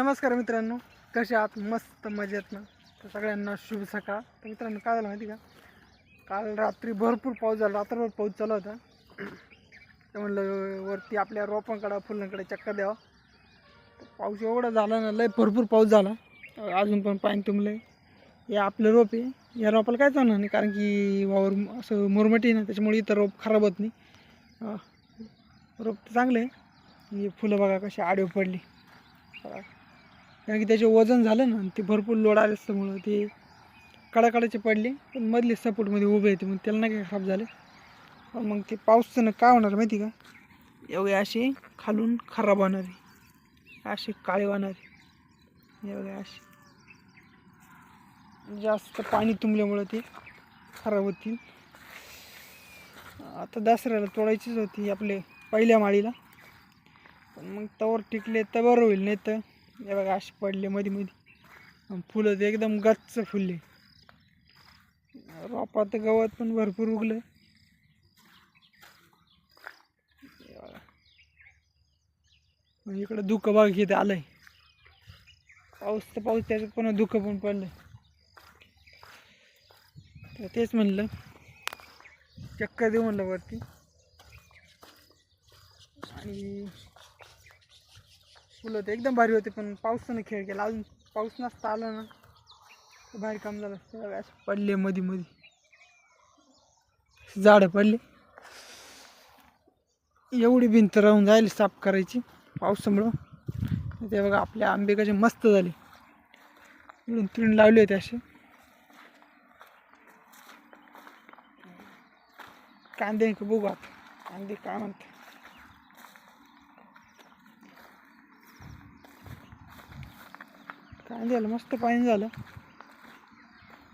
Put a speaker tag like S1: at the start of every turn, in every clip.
S1: नमस्कार मित्रांनो कसे आहात? मस्त मजेत ना? तर सगळ्यांना शुभ सकाळ. तर मित्रांनो काय झालं माहिती का? काल रात्री भरपूर पाऊस झाला. रात्रभर पाऊस चालू होता. तर म्हणलं वरती आपल्या रोपांकडं फुलांकडे चक्कर द्यावा. तर पाऊस एवढा झाला ना लय भरपूर पाऊस झाला. अजून पण पाणी तुंबलं हे आपलं रोप आहे. या रोपाला काय चालणार नाही कारण की वावर असं मुरमटी ना त्याच्यामुळे इथं रोप खराब होत नाही. रोप तर चांगलं आहे. हे फुलं बघा कशी आडवे पडली. कारण की त्याचे वजन झालं ना ते भरपूर लोड आले असल्यामुळं ते कडाकडाचे पडले पण मधले सपोर्टमध्ये उभे येते मग त्याला नाही काय खराब झाले. मग ते पाऊसचं काय होणार माहिती का? एवढे असे खालून खराब होणारे असे काळे होणारे एवढे असे जास्त पाणी तुंबल्यामुळं ते खराब होतील. आता दसऱ्याला तोडायचीच होती आपले पहिल्या माळीला. पण मग तवर टिकले तर बरं होईल नाही तर हे बघा असे पडले मध्ये मध्ये आणि फुलं ते एकदम गच्च फुलले. रोपात गवत पण भरपूर उगलं इकडं धुकं बघ घेत आलंय. पाऊस तर पाऊस त्याच्यात पण धुकं पण पडलंय. तर तेच म्हणलं. चक्कर देऊ म्हणलं वरती. आणि फुलं तर एकदम भारी होते पण पावसानं खेळ केला. अजून पाऊस नसता आला ना. तर भारी काम झालं असतं. असं पडले मध्ये मध्ये झाडं पडले. एवढी भिंत राहून जाईल साफ करायची पावसामुळं. ते बघा आपल्या आंबे कसे मस्त झाले. इकडून तिकडून लावले होते असे. कांदे का बघू आता कांदे काय म्हणते कांद्याला मस्त पाणी झालं.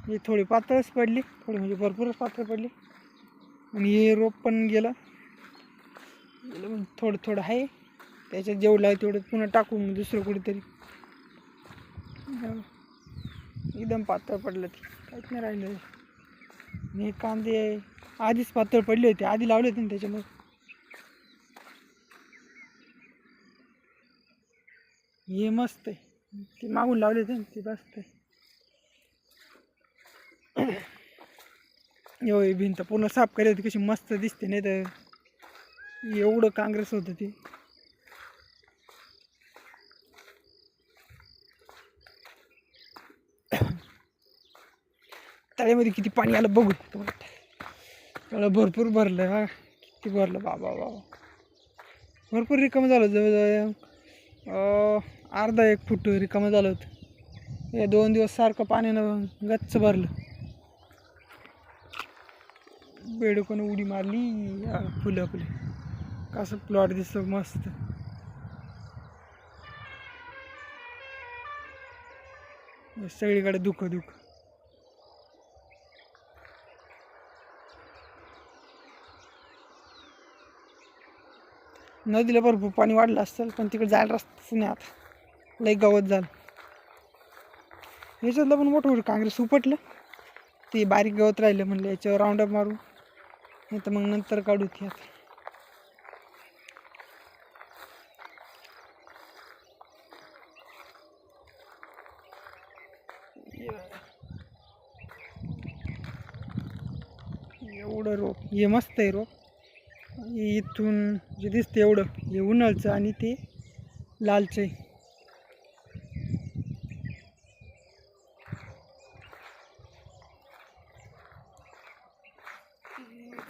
S1: हे थोडी पातळच पडली. थोडी म्हणजे भरपूरच पातळ पडली. आणि हे रोप पण गेलं. गेलं म्हणजे थोडं थोडं आहे. त्याच्यात जेवढं आहे तेवढं पुन्हा टाकू मग दुसरं कुठेतरी. एकदम पातळ पडलं ते. काहीच नाही राहिलं. आणि हे कांदे आधीच पातळ पडले होते. आधी लावले होते ना त्याच्यामुळे. हे मस्त आहे. ते मागून लावले होते ना ते मस्त आहे एवढी भिंत पूर्ण साफ केली होती कशी मस्त दिसते नाही तर एवढं काँग्रेस होतं ते. तळ्यामध्ये किती पाणी आलं बघू. एवढं भरपूर भरलं हा. किती भरलं बाबा बाबा. भरपूर रिकामं झालं जवळजवळ. अर्धा एक फूट रिकामं झालं होतं. हे दोन दिवस सारखं पाण्यानं गच्च भरलं. बेडकोनं उडी मारली फुलं आपले. कसं प्लॉट दिसतो मस्त. सगळीकडे दुःख दुःख. नदीला भरपूर पाणी वाढलं असतं पण तिकडे जायला रस्ताच नाही आता. लई गवत झालं. याच्यातलं पण मोठं मोठं काँग्रेस उपटलं. ते बारीक गवत राहिलं म्हणलं याच्यावर राऊंडअप मारू. नाही तर मग नंतर काढू ती आता. एवढं रोप हे मस्त आहे रोप. इथून जे दिसतं एवढं हे उन्हाळचं आणि ते लालचं आहे.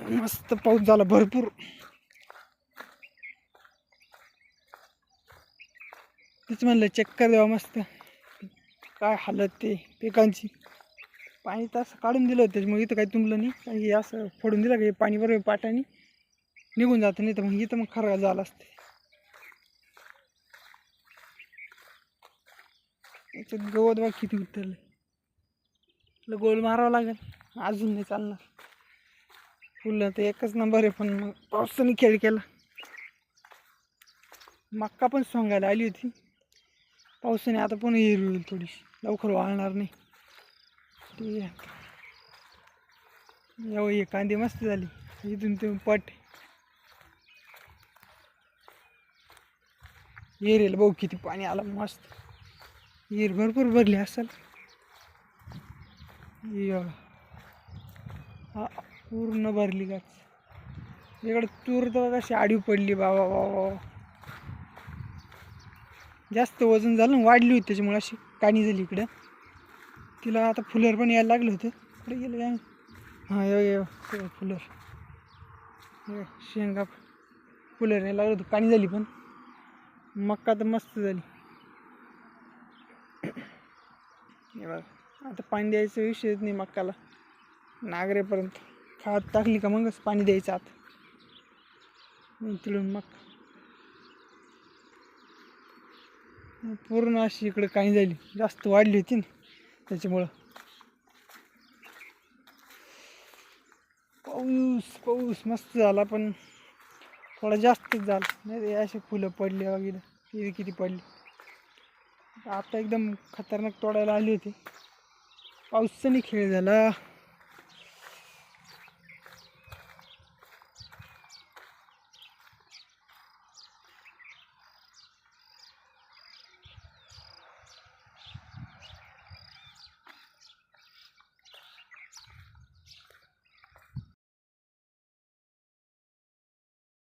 S1: मस्त पाऊस झाला भरपूर. तेच म्हणलं चक्कर द्यावा मस्त. काय हालत ते पिकांची. पाणी तर असं काढून दिलं होतं त्याच्यामुळे इथं काही तुंबलं नाही. कारण की असं फोडून दिलं का हे पाणी बरोबर पाटाने निघून जातं नाही तर मग इथं मग खरं झालं असते. गवत बा किती उतरलं गोल मारावं लागेल. अजून नाही चालणार. फुलं तर एकच नंबर आहे पण मग पावसाने खेळ केला. मक्का पण सोंगायला आली होती. पावसाने आता पण हिरवी होईल थोडीशी. लवकर वाळणार नाही. ठीक आहे. एवढी कांदे मस्त झाली. इथून तुम्ही पट. येरेल भाऊ किती पाणी आलं मस्त. विहीर भरपूर भरली असेल. हा. पूर्ण भरली का? इकडं तूर तर कशी आडवी पडली बाबा बाबा जास्त वजन झालं ना, वाढली होती त्याच्यामुळे अशी काणी झाली इकडं. तिला आता फुलर पण यायला लागलं होतं. इकडे गेलं काय हां ये ये ये, फुलर. शेंगा फुलर यायला लागलं होतं काणी झाली पण. मक्का तर मस्त झाली. हे बघ आता पाणी द्यायचं विषयच नाही मक्काला. नागरेपर्यंत. खात टाकली का मगच पाणी द्यायचं आत. तिळून मग. पूर्ण अशी इकडे काही झाली. जास्त वाढली होती ना त्याच्यामुळं. पाऊस पाऊस मस्त झाला पण थोडा जास्तच झाला. नाही ते असे फुलं पडली वगैरे. किती किती पडली. आता एकदम खतरनाक तोडायला आली होती. पाऊसचा नाही खेळ झाला.